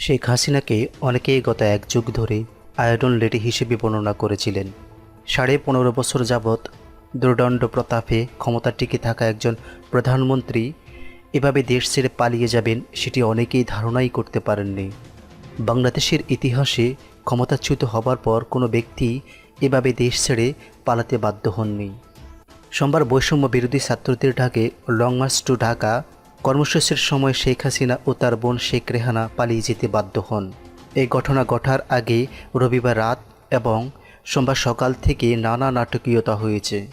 শেখ হাসিনাকে অনেকেই গত এক যুগ ধরে আয়রন লেডি হিসেবে বর্ণনা করেছিলেন। সাড়ে পনেরো বছর যাবৎ দুর্দণ্ড প্রতাপে ক্ষমতা টিকে থাকা একজন প্রধানমন্ত্রী এভাবে দেশ ছেড়ে পালিয়ে যাবেন সেটি অনেকেই ধারণাই করতে পারেননি। বাংলাদেশের ইতিহাসে ক্ষমতাচ্যুত হবার পর কোনো ব্যক্তি এভাবে দেশ ছেড়ে পালাতে বাধ্য হননি। সোমবার বৈষম্য বিরোধী ছাত্রদের ডাকে লং মার্চ টু ঢাকা কর্মসূচির সময় শেখ হাসিনা ও তার বোন শেখ রেহানা পালিয়ে যেতে বাধ্য হন। এই ঘটনা ঘটার আগে রবিবার রাত এবং সোমবার সকাল থেকে নানা নাটকীয়তা হয়েছে।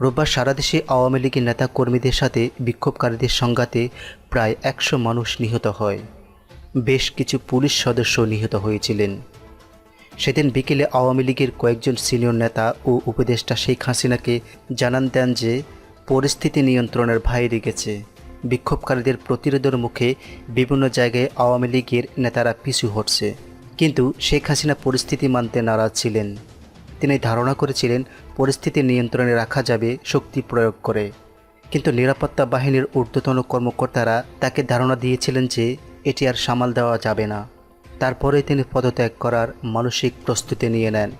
রোববার সারা দেশে আওয়ামী লীগের নেতা কর্মীদের সাথে বিক্ষোভকারীদের সংঘাতে প্রায় একশো মানুষ নিহত হয়। বেশ কিছু পুলিশ সদস্য নিহত হয়েছিলেন। সেদিন বিকেলে আওয়ামী লীগের কয়েকজন সিনিয়র নেতা ও উপদেষ্টা শেখ হাসিনাকে জানান দেন যে, পরিস্থিতি নিয়ন্ত্রণের বাইরে গেছে। বিক্ষোভকারীদের প্রতিরোধের মুখে বিভিন্ন জায়গায় আওয়ামী লীগের নেতারা পিছু হটছে। কিন্তু শেখ হাসিনা পরিস্থিতি মানতে নারাজ ছিলেন। তিনি ধারণা করেছিলেন পরিস্থিতি নিয়ন্ত্রণে রাখা যাবে শক্তি প্রয়োগ করে। কিন্তু নিরাপত্তা বাহিনীর ঊর্ধ্বতন কর্মকর্তারা তাকে ধারণা দিয়েছিলেন যে এটি আর সামাল দেওয়া যাবে না। তারপরে তিনি পদত্যাগ করার মানসিক প্রস্তুতি নিয়ে নেন।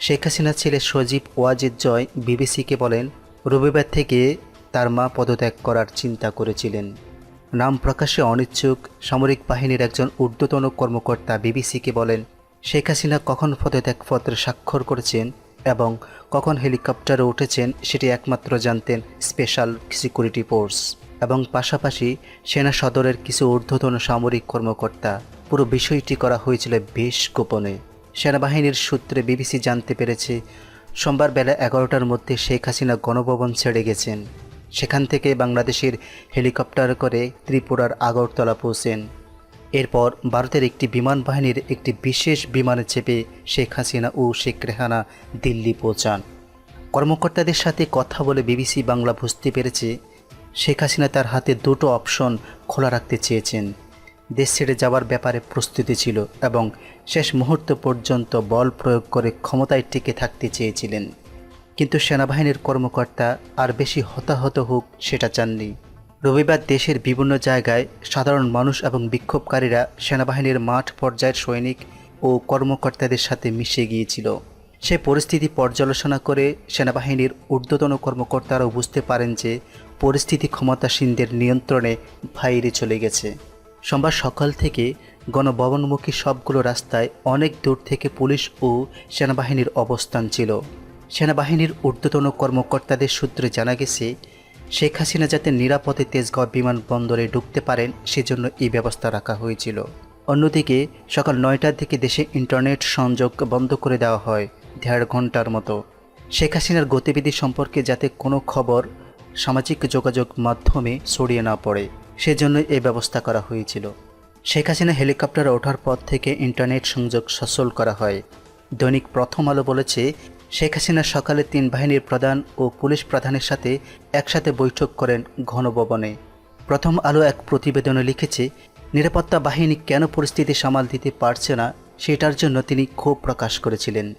শেখ হাসিনার ছেলে সজীব ওয়াজিদ জয় বিবিসিকে বলেন, রবিবার থেকে তার মা পদত্যাগ করার চিন্তা করেছিলেন। নাম প্রকাশে অনিচ্ছুক, সামরিক বাহিনীর একজন ঊর্ধ্বতন কর্মকর্তা বিবিসিকে বলেন, শেখ হাসিনা কখন পদত্যাগপত্রে স্বাক্ষর করেছেন এবং কখন হেলিকপ্টারে উঠেছেন সেটি একমাত্র জানতেন স্পেশাল সিকিউরিটি ফোর্স এবং পাশাপাশি সেনা সদরের কিছু ঊর্ধ্বতন সামরিক কর্মকর্তা। পুরো বিষয়টি করা হয়েছিল বেশ গোপনে। সেনাবাহিনীর সূত্রে বিবিসি জানতে পেরেছে, সোমবার বেলা এগারোটার মধ্যে শেখ হাসিনা গণভবন ছেড়ে গেছেন। সেখান থেকে বাংলাদেশের হেলিকপ্টার করে ত্রিপুরার আগরতলা পৌঁছেন। এরপর ভারতের একটি বিমান বাহিনীর একটি বিশেষ বিমানে চেপে শেখ হাসিনা ও শেখ রেহানা দিল্লি পৌঁছান। কর্মকর্তাদের সাথে কথা বলে বিবিসি বাংলা বুঝতে পেরেছে, শেখ হাসিনা তার হাতে দুটো অপশন খোলা রাখতে চেয়েছেন। দেশ ছেড়ে যাওয়ার ব্যাপারে প্রস্তুতি ছিল এবং শেষ মুহূর্ত পর্যন্ত বল প্রয়োগ করে ক্ষমতায় টিকে থাকতে চেয়েছিলেন। কিন্তু সেনাবাহিনীর কর্মকর্তা আর বেশি হতাহত হোক সেটা চাননি। রবিবার দেশের বিভিন্ন জায়গায় সাধারণ মানুষ এবং বিক্ষোভকারীরা সেনাবাহিনীর মাঠ পর্যায়ের সৈনিক ও কর্মকর্তাদের সাথে মিশে গিয়েছিল। সে পরিস্থিতি পর্যালোচনা করে সেনাবাহিনীর ঊর্ধ্বতন কর্মকর্তারাও বুঝতে পারেন যে পরিস্থিতি ক্ষমতাসীনদের নিয়ন্ত্রণে বাইরে চলে গেছে। সোমবার সকাল থেকে গণভবনমুখী সবগুলো রাস্তায় অনেক দূর থেকে পুলিশ ও সেনাবাহিনীর অবস্থান ছিল। সেনাবাহিনীর ঊর্ধ্বতন কর্মকর্তাদের সূত্রে জানা গেছে, শেখ হাসিনা যাতে নিরাপদে তেজগাঁও বিমানবন্দরে ঢুকতে পারেন, সেজন্য এই ব্যবস্থা রাখা হয়েছিল। অন্যদিকে, সকাল নয়টার দিকে দেশে ইন্টারনেট সংযোগ বন্ধ করে দেওয়া হয়, দেড় ঘণ্টার মতো। শেখ হাসিনার গতিবিধি সম্পর্কে যাতে কোনো খবর সামাজিক যোগাযোগ মাধ্যমে ছড়িয়ে না পড়ে, সেজন্য এই ব্যবস্থা করা হয়েছিল। শেখ হাসিনা হেলিকপ্টারে ওঠার পর থেকে ইন্টারনেট সংযোগ সচল করা হয়। দৈনিক প্রথম আলো বলেছে শেখ হাসিনা সকালে তিন বাহিনীর প্রধান ও পুলিশ প্রধানের সাথে একসাথে বৈঠক করেন ঘনভবনে। প্রথম আলো এক প্রতিবেদনে লিখেছে, নিরাপত্তা বাহিনী কেন পরিস্থিতি সামাল দিতে পারছে না, সেটার জন্য তিনি ক্ষোভ প্রকাশ করেছিলেন।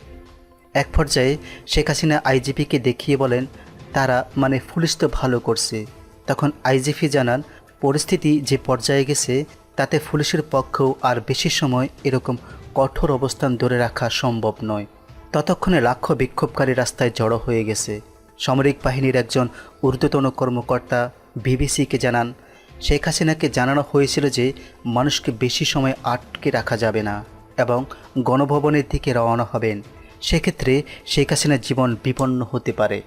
এক পর্যায়ে শেখ হাসিনা আইজিপিকে দেখিয়ে বলেন, তারা মানে পুলিশ তো ভালো করছে। তখন আইজিপি জানান, পরিস্থিতি যে পর্যায়ে গেছে, তাতে পুলিশের পক্ষেও আর বেশি সময় এরকম কঠোর অবস্থান ধরে রাখা সম্ভব নয়। ততক্ষণে লাখো বিক্ষোভকারী রাস্তায় জড়ো হয়ে গেছে। সামরিক বাহিনীর একজন ঊর্ধ্বতন কর্মকর্তা বিবিসিকে জানান, শেখ হাসিনাকে জানানো হয়েছিল যে মানুষকে বেশি সময় আটকে রাখা যাবে না এবং গণভবনের দিকে রওনা হবেন। সেক্ষেত্রে শেখ হাসিনার জীবন বিপন্ন হতে পারে।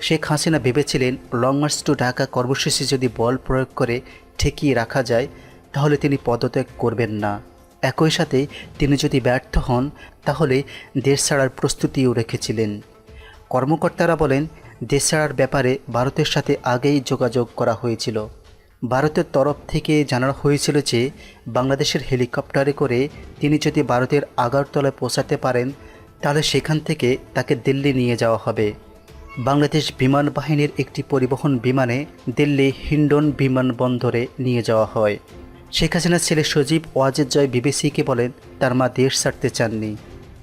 শেখ হাসিনা ভেবেছিলেন, লং মার্চ টু ঢাকা কর্মসূচি যদি বল প্রয়োগ করে ঠেকিয়ে রাখা যায়, তাহলে তিনি পদত্যাগ করবেন না। একই সাথে তিনি যদি ব্যর্থ হন, তাহলে দেশ ছাড়ার প্রস্তুতিও রেখেছিলেন। কর্মকর্তারা বলেন, দেশ ছাড়ার ব্যাপারে ভারতের সাথে আগেই যোগাযোগ করা হয়েছিল। ভারতের তরফ থেকে জানানো হয়েছিল যে, বাংলাদেশের হেলিকপ্টারে করে তিনি যদি ভারতের আগারতলায় পৌঁছাতে পারেন, তাহলে সেখান থেকে তাকে দিল্লি নিয়ে যাওয়া হবে। বাংলাদেশ বিমান বাহিনীর একটি পরিবহন বিমানে দিল্লি হিন্ডন বিমানবন্দরে নিয়ে যাওয়া হয়। শেখ হাসিনার ছেলে সজীব ওয়াজেদ জয় বিবিসিকে বলেন, তার মা দেশ ছাড়তে চাননি।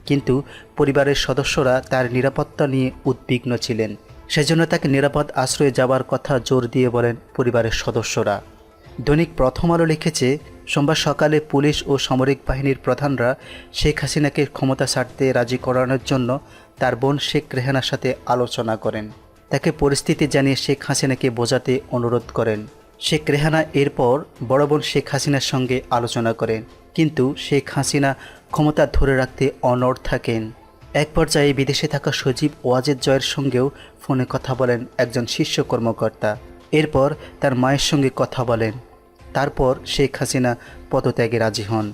কিন্তু পরিবারের সদস্যরা তার নিরাপত্তা নিয়ে উদ্বিগ্ন ছিলেন। সেজন্য তাকে নিরাপদ আশ্রয়ে যাওয়ার কথা জোর দিয়ে বলেন পরিবারের সদস্যরা। দৈনিক প্রথম আলো লিখেছে, সোমবার সকালে পুলিশ ও সামরিক বাহিনীর প্রধানরা শেখ হাসিনাকে ক্ষমতা ছাড়তে রাজি করানোর জন্য তার বোন শেখ রেহানার সাথে আলোচনা করেন। তাকে পরিস্থিতি জানিয়ে শেখ হাসিনাকে বোঝাতে অনুরোধ করেন। শেখ রেহানা এরপর বড় বোন শেখ হাসিনার সঙ্গে আলোচনা করেন। কিন্তু শেখ হাসিনা ক্ষমতা ধরে রাখতে অনড় থাকেন। এক পর্যায়ে বিদেশে থাকা সজীব ওয়াজেদ জয়ের সঙ্গেও ফোনে কথা বলেন একজন শীর্ষ কর্মকর্তা। এরপর তার মায়ের সঙ্গে কথা বলেন। তারপর শেখ হাসিনা পদত্যাগে রাজি হন।